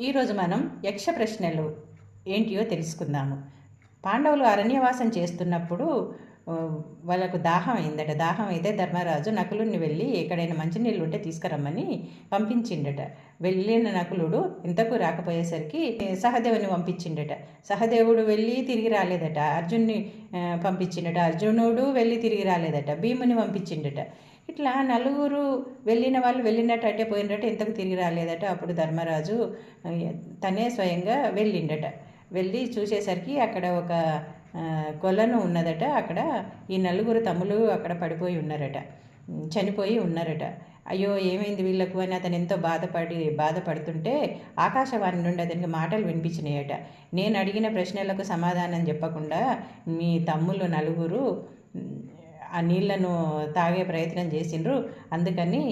ఈరోజు మనం యక్ష ప్రశ్నలు ఏంటియో తెలుసుకుందాము. పాండవులు అరణ్యవాసం చేస్తున్నప్పుడు వాళ్ళకు దాహం అయిందట. దాహం అయితే ధర్మరాజు నకులుని వెళ్ళి ఎక్కడైనా మంచినీళ్ళు ఉంటే తీసుకురమ్మని పంపించిండట. వెళ్ళిన నకులుడు ఇంతకు రాకపోయేసరికి సహదేవుని పంపించిండట. సహదేవుడు వెళ్ళి తిరిగి రాలేదట. అర్జున్ని పంపించిండట. అర్జునుడు వెళ్ళి తిరిగి రాలేదట. భీముని పంపించిండట. ఇట్లా నలుగురు వెళ్ళిన వాళ్ళు వెళ్ళినట్టు అంటే పోయినట్టు ఇంతకు తిరిగి రాలేదట. అప్పుడు ధర్మరాజు తనే స్వయంగా వెళ్ళిండట. వెళ్ళి చూసేసరికి అక్కడ ఒక కొలను ఉన్నదట. అక్కడ ఈ నలుగురు తమ్ములు అక్కడ పడిపోయి ఉన్నారట. చనిపోయి ఉన్నారట. అయ్యో ఏమైంది వీళ్ళకు అని అతను ఎంతో బాధపడి బాధపడుతుంటే ఆకాశవాణి నుండి అతనికి మాటలు వినిపించినాయట. నేను అడిగిన ప్రశ్నలకు సమాధానం చెప్పకుండా మీ తమ్ముళ్ళు నలుగురు ఆ నీళ్ళను తాగే ప్రయత్నం చేసిండ్రు. అందుకని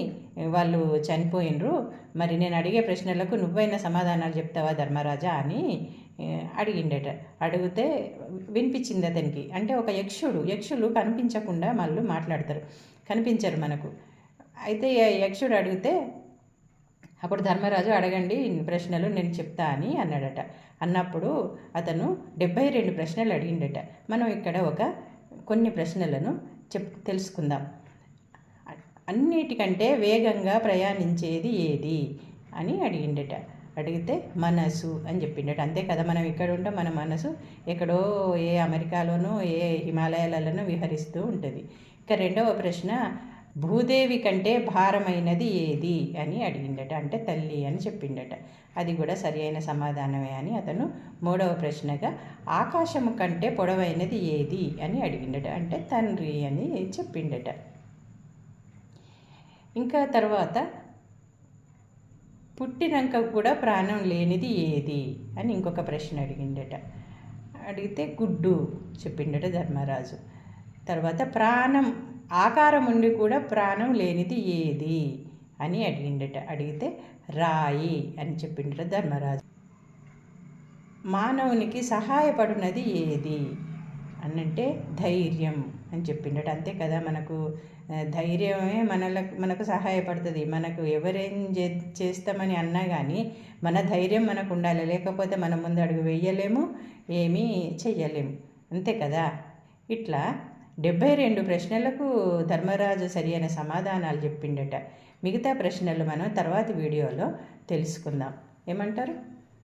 వాళ్ళు చనిపోయినరు మరి నేను అడిగే ప్రశ్నలకు నువ్వైనా సమాధానాలు చెప్తావా ధర్మరాజా అని అడిగిండట. అడిగితే వినిపించింది అతనికి. అంటే ఒక యక్షుడు యక్షులు కనిపించకుండా మళ్ళీ మాట్లాడతారు. కనిపించరు మనకు. అయితే యక్షుడు అడిగితే అప్పుడు ధర్మరాజు అడగండి ప్రశ్నలు నేను చెప్తా అని అన్నాడట. అన్నప్పుడు అతను డెబ్బై రెండు ప్రశ్నలు అడిగిండట. మనం ఇక్కడ ఒక కొన్ని ప్రశ్నలను చెప్ తెలుసుకుందాం. అన్నిటికంటే వేగంగా ప్రయాణించేది ఏది? అని అడిగిండట. అడిగితే మనసు అని చెప్పిండట. అంతే కదా మనం ఇక్కడ ఉంటే మన మనసు ఎక్కడో ఏ అమెరికాలోనో ఏ హిమాలయాలలోనో విహరిస్తూ ఉంటుంది. ఇక రెండవ ప్రశ్న భూదేవి కంటే భారమైనది ఏది అని అడిగిండట. అంటే తల్లి అని చెప్పిండట. అది కూడా సరి అయిన సమాధానమే అని అతను మూడవ ప్రశ్నగా ఆకాశము కంటే పొడవైనది ఏది అని అడిగిండట. అంటే తండ్రి అని చెప్పిండట. ఇంకా తర్వాత పుట్టినాక కూడా ప్రాణం లేనిది ఏది? అని ఇంకొక ప్రశ్న అడిగిండట. అడిగితే గుడ్డు చెప్పిండట ధర్మరాజు. తర్వాత ప్రాణం ఆకారం ఉండి కూడా ప్రాణం లేనిది ఏది? అని అడిగిండట. అడిగితే రాయి అని చెప్పిండట ధర్మరాజు. మానవునికి సహాయపడినది ఏది? అనంటే ధైర్యం అని చెప్పిండట. అంతే కదా మనకు ధైర్యమే మనలకు మనకు సహాయపడుతుంది. మనకు ఎవరేం చే చేస్తామని అన్నా కానీ మన ధైర్యం మనకు ఉండాలి. లేకపోతే మనం ముందు అడుగు వేయలేము ఏమీ చెయ్యలేము. అంతే కదా? ఇట్లా డెబ్బై రెండు ప్రశ్నలకు ధర్మరాజు సరి అయిన సమాధానాలు చెప్పిండట. మిగతా ప్రశ్నలు మనం తర్వాతి వీడియోలో తెలుసుకుందాం. ఏమంటారు?